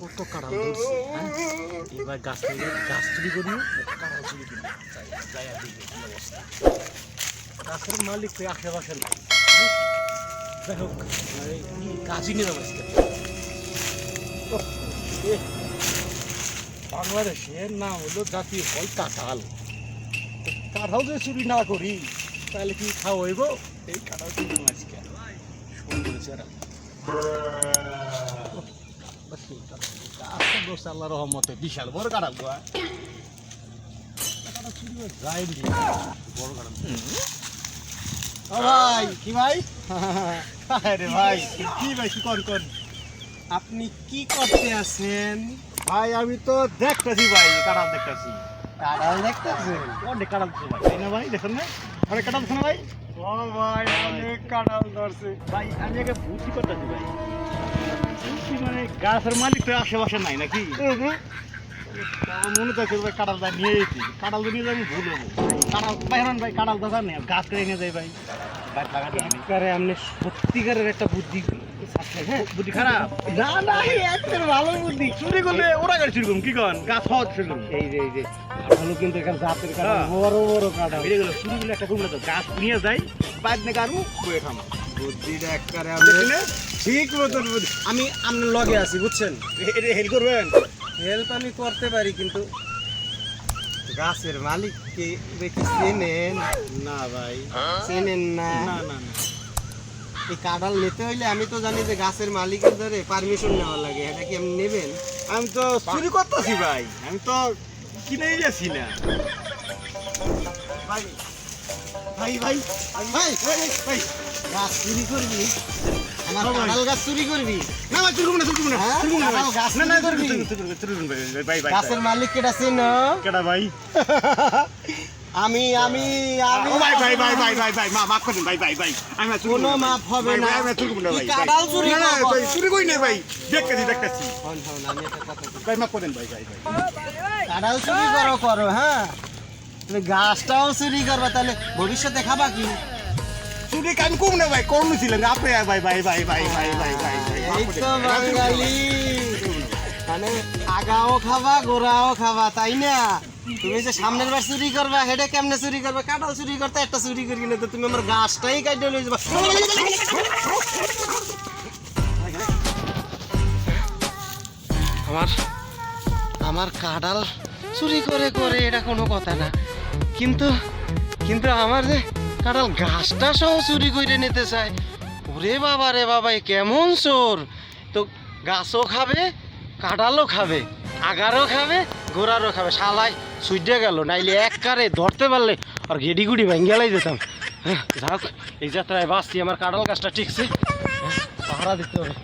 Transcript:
কত হ্যাঁ? এবার গাছ থেকে গাছ চুরি করি চুরি করি যাই যাই আর দেখি কি অবস্থা। গাছের মালিক তো আশেপাশে নাই হ্যাঁ? যাই হোক কাজই ওহ, এ, বাংলাদেশের নাম হলো জাতীয় ফল কাঁঠাল। কাঁঠাল যদি চুরি না করি তাহলে কি খাওয়া হইব এই কাঁঠাল চুরি দোষ আল্লাহ রহমতে বিশাল বড় কাটাল গো যাইনি বড় কাটাল ভাই কি ভাই আরে ভাই কি ভাই কি কর কর আপনি কি করতে আছেন? ভাই আমি তো দেখতেছি ভাই কাটাল দেখতেছি। কাঁড়াল দেখতেছেন? অনেক কাটাল তো ভাই। তাই না ভাই? দেখেন না? অনেক কাটাল ভাই? ও ভাই অনেক কাঁঠাল ধরছে। ভাই আমি আগে বুদ্ধি করতেছি ভাই। মানে গাছের মালিক তো আশেপাশে নাই নাকি? আমার মনে তো ভাই কাঁঠাল দা নিয়ে যেতি কাঁঠাল নিয়ে যাই ভুল হব। কাঁঠাল ভাই হন ভাই কাঁঠাল নেই গাছ কেটে নিয়ে যাই ভাই। গাছ লাগাতে আমি করে আপনি সত্যিকারের একটা বুদ্ধি বুদ্ধি খারাপ? না না একটা ভালো বুদ্ধি। চুরি করলে ওরা গাড়ি চুরি করুন কি কন? গাছ হওয়া চুরি করুন এই যে এই যে কাঁঠালও কিন্তু এখানে জাতের কাঁঠাল হ্যাঁ। বড় বড় কাঁঠাল এটা গেলো চুরি করলে একটা করুন গাছ নিয়ে যাই বাইর না গাড়ু বয়ে খামা। বুদ্ধিটা একবারে দেখলি ঠিক মতন। আমি আপনার লগে আছি বুঝছেন? হেল্প করবেন? হেল্প আমি করতে পারি কিন্তু গাছের মালিক কে দেখি চেনেন? না ভাই। চেনেন না। না না না। এই কাঁঠাল নিতে হইলে আমি তো জানি যে গাছের মালিকের ধরে পারমিশন নেওয়া লাগে এটা কি আপনি নেবেন? আমি তো চুরি করতেছি ভাই আমি তো কিনেই যাচ্ছি না। ভাই ভাই ভাই ভাই ভাই, গাছ চুরি করবি? আমার কাঁঠাল গাছ চুরি করবি? না ভাই চুরি না না না গাছ না না করবি? গাছের মালিক কেটা চিনো? কেডা ভাই? আমি আমি আমি ভাই ভাই ভাই ভাই ভাই ভাই মা মাফ করেন ভাই ভাই ভাই আমি কোনো মাফ হবে না আমি চুরি করব ভাই কাবাল চুরি না না ভাই চুরি কই না ভাই দেখতে দি দেখতেছি হন হন আমি এটা কথা ভাই মাফ করেন ভাই ভাই ভাই কাবাল চুরি করো করো হ্যাঁ তুমি গাছটাও চুরি করবে তাহলে ভবিষ্যতে খাবা কি চুরি কাম কম না ভাই কোন ছিলেন আপনি ভাই ভাই ভাই ভাই ভাই ভাই ভাই এই তো বাঙালি মানে আগাও খাবা গোরাও খাবা তাই না তুমি যে সামনের বার চুরি করবা হেডে কেমনে চুরি করবা? কাঁঠাল চুরি করতে একটা চুরি করি না তো তুমি আমার গাছটাই কাটে লই যাবা। আমার আমার কাঁঠাল চুরি করে করে এটা কোনো কথা না। কিন্তু কিন্তু আমার যে কাঁঠাল গাছটা সহ চুরি করে নিতে চায় ওরে বাবা রে বাবা কেমন চোর। তো গাছও খাবে কাঁঠালও খাবে আগারও খাবে গোড়ারও খাবে। শালাই সুইডে গেল নাইলে এক কারে ধরতে পারলে আর গেডি গুডি ভেঙ্গেলাই যেতাম হ্যাঁ, যাক এই যাত্রায় বাঁচছি আমার কাঁঠাল গাছটা ঠিকছে হ্যাঁ, পাহারা দিতে হবে।